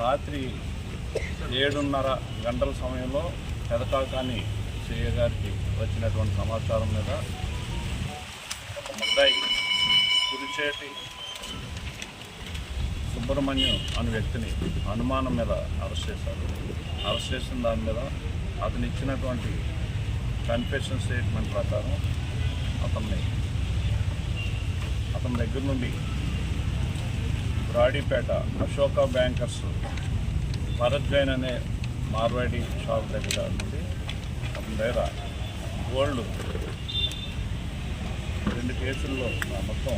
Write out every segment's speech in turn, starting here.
రాత్రి ఏడున్నర గంటల సమయంలో పెదకాకాని సీఏ గారికి వచ్చినటువంటి సమాచారం మీద ఒక ముద్దాయి కురిచేటి సుబ్రహ్మణ్యం అనే వ్యక్తిని అనుమానం మీద అరెస్ట్ చేశారు. అరెస్ట్ చేసిన దాని మీద అతను ఇచ్చినటువంటి కన్ఫెషన్ స్టేట్మెంట్ ప్రకారం అతన్ని అతని దగ్గర నుండి బ్రాడీపేట అశోక బ్యాంకర్స్ భరత్ జైన్ అనే మార్వాడి షాప్ దగ్గర ఉంది అతని దగ్గర గోల్డ్ రెండు కేసుల్లో మొత్తం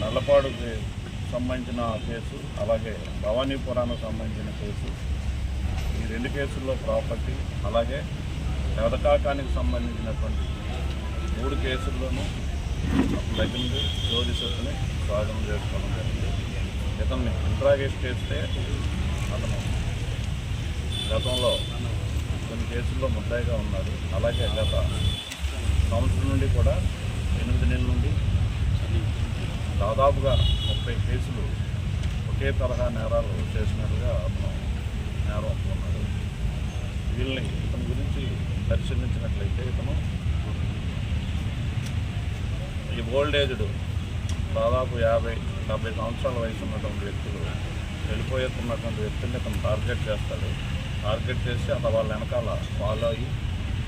నల్లపాడుకి సంబంధించిన కేసు అలాగే భవానీపురానికి సంబంధించిన కేసు. ఈ రెండు కేసుల్లో ప్రాపర్టీ అలాగే పెదకాకానికి సంబంధించినటువంటి మూడు కేసుల్లోనూ అతని దగ్గర నుండి సొత్తుని స్వాగతం చేసుకోవడం జరిగింది. ఇతన్ని ఇంట్రాగేట్ చేస్తే అతను గతంలో కొన్ని కేసుల్లో ముద్దాయిగా ఉన్నాడు. అలాగే గత సంవత్సరం నుండి కూడా ఎనిమిది నెలల నుండి దాదాపుగా ముప్పై కేసులు ఒకే తరహా నేరాలు చేసినట్టుగా అతను నేరం ఒప్పుకున్నాడు వీళ్ళని ఇతని గురించి పరిశీలించినట్లయితే ఇతను ఈ ఓల్డ్ ఏజ్డ్ దాదాపు యాభై డెబ్బై సంవత్సరాల వయసు ఉన్నటువంటి వ్యక్తులు వెళ్ళిపోయేస్తున్నటువంటి వ్యక్తుల్ని అతను టార్గెట్ చేస్తాడు. టార్గెట్ చేసి అతను వాళ్ళ వెనకాల ఫాలో అయ్యి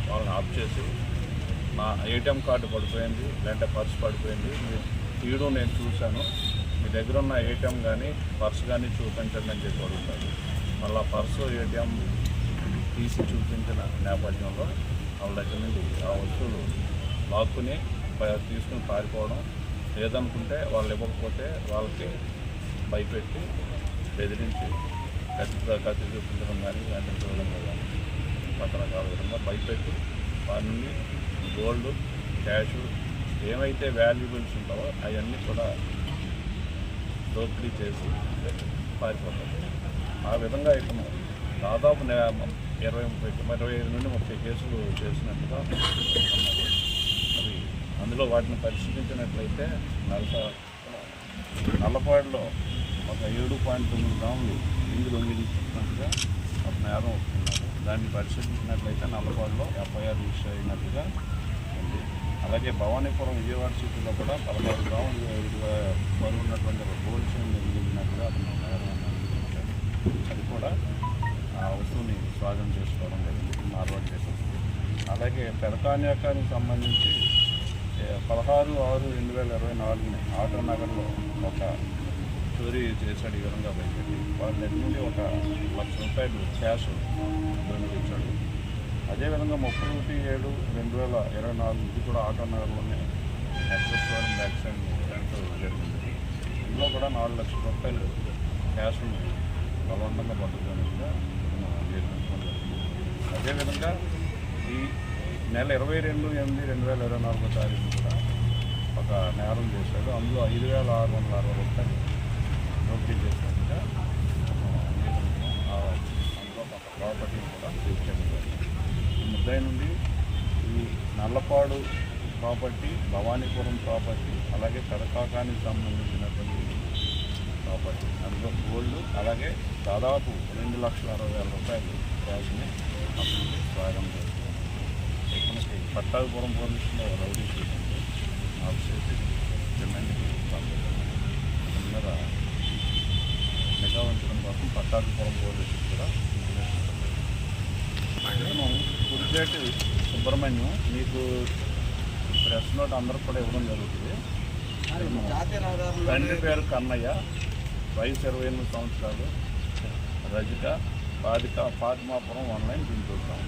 వాళ్ళని ఆఫ్ చేసి నా ఏటీఎం కార్డు పడిపోయింది లేదంటే పర్స్ పడిపోయింది మీరు తీయడం నేను చూశాను మీ దగ్గర ఉన్న ఏటీఎం కానీ పర్స్ కానీ చూపించండి అని చెప్పి అడుగుతాడు. మళ్ళీ పర్సు ఏటీఎం తీసి చూపించిన నేపథ్యంలో వాళ్ళ దగ్గర నుండి ఆ వస్తువులు లాక్కుని తీసుకుని పారిపోవడం లేదనుకుంటే వాళ్ళు ఇవ్వకపోతే వాళ్ళకి భయపెట్టి బెదిరించి కత్తి కత్తి చూపించడం కానీ ఇలాంటి చూడడం కానీ రకరకాల విధంగా భయపెట్టి వారి నుండి గోల్డ్ క్యాష్ ఏమైతే వాల్యుబుల్స్ ఉంటావో అవన్నీ కూడా దోపిడీ చేసి పారిపోతాయి. ఆ విధంగా ఇతను దాదాపు ఇరవై ముప్పై ఇరవై ఐదు నుండి ముప్పై కేసులు చేసినట్టుగా అందులో వాటిని పరిశీలించినట్లయితే నలస నల్లపాడులో ఒక ఏడు పాయింట్ తొమ్మిది గ్రాములు ఇందులో దొంగిలించినట్టుగా ఒక నేరం వస్తున్నారు దాన్ని పరిశీలించినట్లయితే నల్లపాడులో ఎఫ్ఐఆర్ రిజిస్టర్ అయినట్టుగా ఉంది. అలాగే భవానీపురం విజయవాడ సిటీలో కూడా పదహారు గ్రాములు బరువు ఉన్నటువంటి ఒక గోల్డ్ చైన్ అతను నేరం అందించాడు అది కూడా ఆ వస్తువుని స్వాధీనం చేసుకోవడం జరిగింది మార్వాడి కేసు అలాగే పెరకాన్యాకానికి సంబంధించి పదహారు ఆరు రెండు వేల ఇరవై నాలుగుని ఆటో నగర్లో ఒక చోరీ చేశాడు ఈ విధంగా బయటపెట్టి వాళ్ళ దగ్గర నుండి ఒక లక్ష రూపాయలు క్యాష్ దొంగిలించాడు అదేవిధంగా ముప్పై ఒకటి ఏడు రెండు వేల ఇరవై నాలుగు ఇది కూడా ఆటో నగర్లోనే ఎక్సెస్ వారం బ్యాక్ సైడ్ జరిగింది. ఇందులో కూడా నాలుగు లక్షల రూపాయలు క్యాష్ను బలవంతంగా పట్టుకున్నట్టుగా జరిగింది. అదేవిధంగా ఈ నెల ఇరవై రెండు ఎనిమిది రెండు వేల ఇరవై నాలుగో తారీఖు కూడా ఒక నేరం చేశాడు. అందులో ఐదు వేల ఆరు వందల అరవై రూపాయలు నోటరీ చేసినట్టుగా అందులో ఒక ప్రాపర్టీని కూడా సీజ్ చేయడం ఈ ముద్దాయి నుండి ఈ నల్లపాడు ప్రాపర్టీ భవానీపురం ప్రాపర్టీ అలాగే కడకాకానికి సంబంధించినటువంటి ప్రాపర్టీ. అందులో గోల్డ్ అలాగే దాదాపు రెండు లక్షల అరవై వేల రూపాయలు క్యాష్ని అతను స్వాగతం చేస్తుంది పట్టాభిపురం పోలీసులో రౌడీ చేసింది ఉంది ఆఫ్ చేసి మీద నిఘా ఉంచడం కోసం పట్టాభిపురం పోలీసులు కూడా నేను కుర్జేటి సుబ్రహ్మణ్యం మీకు ప్రెస్ నోట్ అందరికి కూడా ఇవ్వడం జరుగుతుంది తండ్రి పేరు కన్నయ్య వయసు ఇరవై ఎనిమిది సంవత్సరాలు రజిత బాధిక ఫాతిమాపురం ఆన్లైన్ దించుతాం